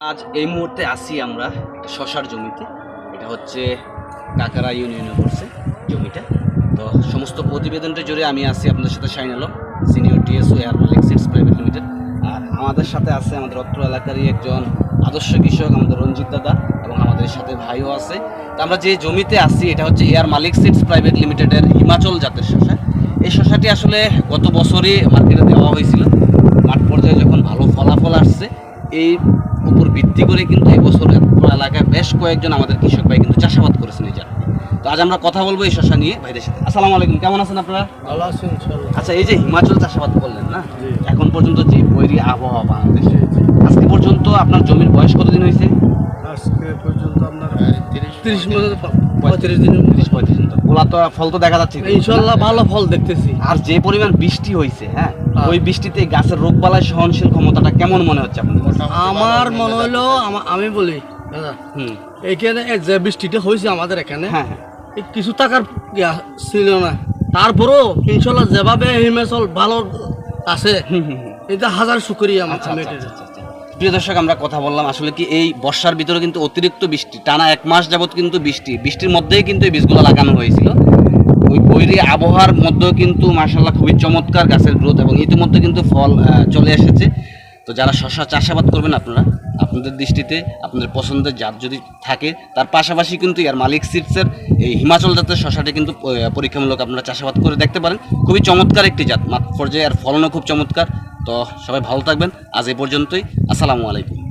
আজ এই মুহূর্তে আসি আমরা শশার জমিতে। এটা হচ্ছে কাকারা ইউনিয়নে পড়ছে জমিটা। তো সমস্ত প্রতিবেদনটা জুড়ে আমি আছি আপনাদের সাথে Shain Alam senior TSO air Malik seats private limited আর আমাদের সাথে আছে আমাদের অত্র এলাকারই একজন আদর্শ কৃষক, আমাদের রঞ্জিত দাদা এবং আমাদের সাথে ভাইও আছে। তো আমরা যে জমিতে আছি, এটা হচ্ছে এয়ার মালিক সিটস প্রাইভেট লিমিটেডের হিমাচল জাতের শশা। এই শশাটি আসলে গত বছরই মার্কেটে দেওয়া হয়েছিল। মাঠ পর্যায়ে যখন ভালো ফলাফল আসছে, এই উপর ভিত্তি করে কিন্তু এবছর বছর পুরো এলাকায় বেশ কয়েকজন আমাদের কৃষক ভাই কিন্তু চাষাবাদ করেছেন এই যারা তো আজ আমরা কথা বলব এই শশা নিয়ে ভাইদের সাথে। আসসালামু আলাইকুম কেমন আছেন আপনারা? ভালো আছেন আচ্ছা এই যে হিমাচল চাষাবাদ করলেন না। এখন পর্যন্ত যে বৈরী আবহাওয়া বাংলাদেশে আজকে পর্যন্ত আপনার জমির বয়স কতদিন হয়েছে? আজকে পর্যন্ত আপনার তিরিশ মধ্যে পঁয়ত্রিশ দিন তিরিশ পঁয়ত্রিশ দিন গোলা তো ফল তো দেখা যাচ্ছে। ইনশাল্লাহ ভালো ফল দেখতেছি। আর যে পরিমাণ বৃষ্টি হয়েছে হ্যাঁ হ্যাঁ। ওই বৃষ্টিতে গাছের রোগ বালায় সহনশীল ক্ষমতাটা কেমন মনে হচ্ছে আপনার আমার মনে হলো আমি বলি দাদা হুম। এখানে যে বৃষ্টিটা হয়েছে আমাদের এখানে হ্যাঁ হ্যাঁ। কিছু টাকার ছিল না। তারপরও ইনশাল্লাহ যেভাবে হিমাচল ভালো আছে। এটা হাজার শুক্রিয়া আমার প্রিয় দর্শক, আমরা কথা বললাম আসলে কি এই বর্ষার ভিতরে কিন্তু অতিরিক্ত বৃষ্টি, টানা এক মাস যাবত কিন্তু বৃষ্টি। বৃষ্টির মধ্যেই কিন্তু এই বীজগুলো লাগানো হয়েছিল। ওই বৈরী আবহাওয়ার মধ্যেও কিন্তু মার্শাল্লাহ খুবই চমৎকার গাছের গ্রোথ এবং ইতিমধ্যে কিন্তু ফল চলে এসেছে। তো যারা শশা চাষাবাদ করবেন আপনারা, আপনাদের দৃষ্টিতে, আপনাদের পছন্দের জাত যদি থাকে, তার পাশাপাশি কিন্তু ইয়ার মালিক সিটসের এই হিমাচল জাতের শশাটি কিন্তু পরীক্ষামূলক আপনারা চাষাবাদ করে দেখতে পারেন। খুবই চমৎকার একটি জাত, মাঠ পর্যায়ে আর ফলনও খুব চমৎকার। তো সবাই ভালো থাকবেন। আজ এই পর্যন্তই। আসসালামু আলাইকুম।